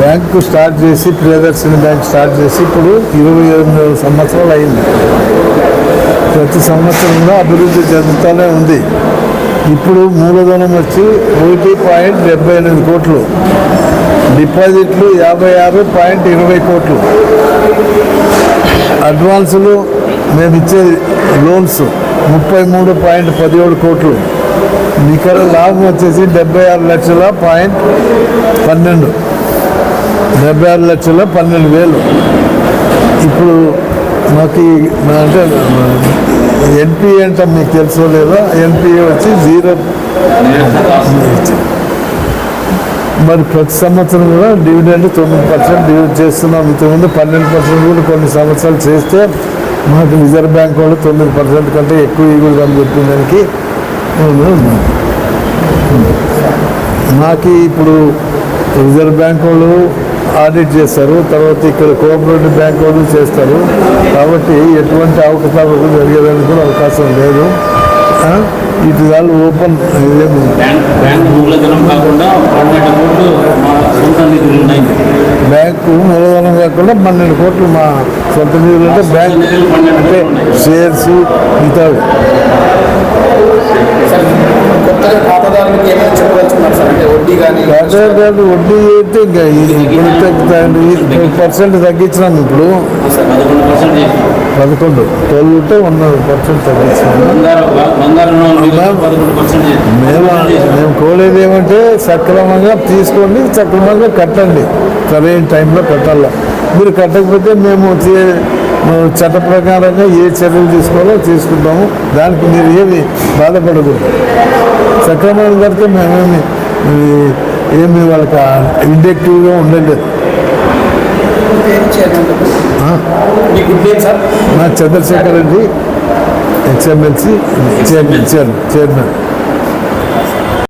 Bank start చేసి Priyadarshini bank start చేసి ఇప్పుడు ఇరవై ఎనిమిది సంవత్సరాలు అయింది. ప్రతి సంవత్సరంలో అభివృద్ధి చెందుతూనే ఉంది. ఇప్పుడు మూలధనం వచ్చి ఒకటి పాయింట్ డెబ్బై ఎనిమిది కోట్లు. డిపాజిట్లు యాభై ఆరు పాయింట్ ఇరవై కోట్లు. అడ్వాన్సులు మేము ఇచ్చే లోన్స్ ముప్పై మూడు పాయింట్ పదిహేడు కోట్లు. నికర లాభం వచ్చేసి డెబ్బై ఆరు లక్షల పాయింట్ పన్నెండు. డెబ్బై ఆరు లక్షల పన్నెండు వేలు. ఇప్పుడు మాకు అంటే ఎన్పిఏ అంటే మీకు తెలుసో లేదా ఎన్పిఏ వచ్చి జీరో. మరి ప్రతి సంవత్సరం కూడా డివిడెండ్ తొమ్మిది పర్సెంట్ డివిడ్ చేస్తున్నాం. ఇంతకుముందు పన్నెండు పర్సెంట్ కూడా కొన్ని సంవత్సరాలు చేస్తే మాకు రిజర్వ్ బ్యాంక్ వాళ్ళు తొమ్మిది పర్సెంట్ కంటే ఎక్కువ ఇవ్వదు అని చెప్పిన దానికి మాకు ఇప్పుడు రిజర్వ్ బ్యాంక్ వాళ్ళు ఆడిట్ చేస్తారు. తర్వాత ఇక్కడ కోఆపరేటివ్ బ్యాంక్ వాళ్ళు చేస్తారు. కాబట్టి ఎటువంటి అవకతవకలు జరిగేదానికి కూడా అవకాశం లేదు. ఇటు వాళ్ళు ఓపెన్ బ్యాంక్ మూలధనం కాకుండా పన్నెండు కోట్లు మా సొంత నిధులు అంటే బ్యాంక్ అంటే షేర్స్ మిగతా కానీ కాదు వడ్డీ అయితే ఇంకా ఇప్పుడు పర్సెంట్ తగ్గించినాం ఇప్పుడు. పదకొండు ట్వెల్వ్ ఉంటే వన్ పర్సెంట్ తగ్గించినాం. బంగారు బంగారు లోన్ మీద పదకొండు పర్సెంట్ మేము మేము కోరేది ఏమంటే సక్రమంగా తీసుకోండి సక్రమంగా కట్టండి. సరైన టైంలో కట్టాల. మీరు కట్టకపోతే మేము చట్ట ప్రకారంగా ఏ చర్యలు తీసుకోవాలో తీసుకుంటాము. దానికి మీరు ఏమి బాధపడకూడదు. సక్రమంగా కడితే మేమేమి ఏమి వాళ్ళకి ఇండక్టివ్గా సార్? నా Chandrasekhar Reddy HMLC chairman chairman chairman.